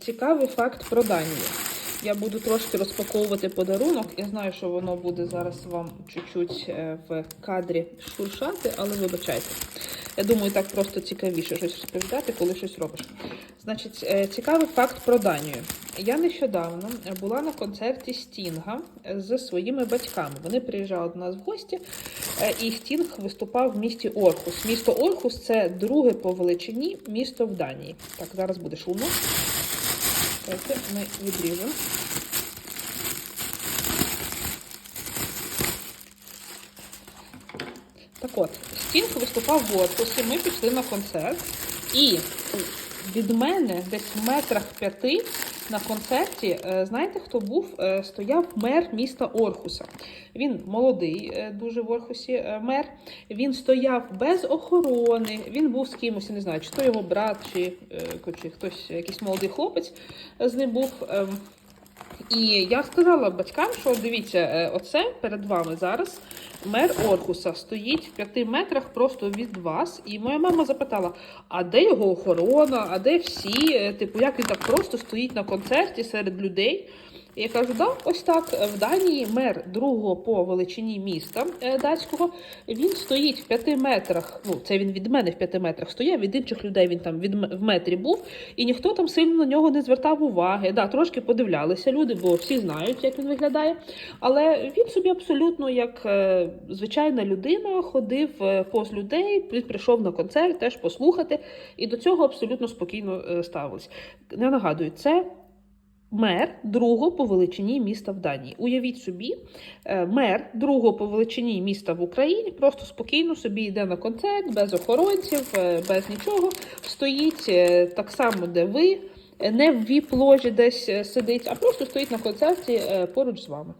Цікавий факт про Данію. Я буду трошки розпаковувати подарунок. Я знаю, що воно буде зараз вам чуть-чуть е, в кадрі шуршати, але вибачайте. Я думаю, так просто цікавіше щось розповідати, коли щось робиш. Значить, е, цікавий факт про Данію. Я нещодавно була на концерті Стінга з своїми батьками. Вони приїжджали до нас в гості, е, і Стінг виступав в місті Орхус. Місто Орхус це друге по величині місто в Данії. Так, зараз буде шумно. Давайте ми відріжемо. Так от, Стінг виступав в Оркусі, ми пішли на концерт, і від мене десь в метрах п'яти на концерті, е, знаєте, хто був? Е, Стояв мер міста Орхуса. Він молодий, е, дуже в Орхусі мер. Він стояв без охорони, він був з кимось, я не знаю, чи то його брат, чи, чи хтось, якийсь молодий хлопець з ним був. І я сказала батькам, що дивіться, е, оце перед вами зараз мер Орхуса стоїть в п'яти метрах просто від вас. І моя мама запитала: а де його охорона, а де всі? Е, Типу, як він так просто стоїть на концерті серед людей? Я кажу, да, ось так. В Данії мер другого по величині міста е, датського. Він стоїть в п'яти метрах. Ну, це він від мене в п'яти метрах стояв, від інших людей він там від в метрі був, і ніхто там сильно на нього не звертав уваги. Да, трошки подивлялися люди, бо всі знають, як він виглядає. Але він собі абсолютно як е, звичайна людина ходив е, повз людей, прийшов на концерт, теж послухати, і до цього абсолютно спокійно ставились. Я нагадую, це мер другого по величині міста в Данії. Уявіть собі, е, мер другого по величині міста в Україні просто спокійно собі йде на концерт, без охоронців, е, без нічого. Стоїть е, так само, де ви, не в віп-ложі десь сидить, а просто стоїть на концерті поруч з вами.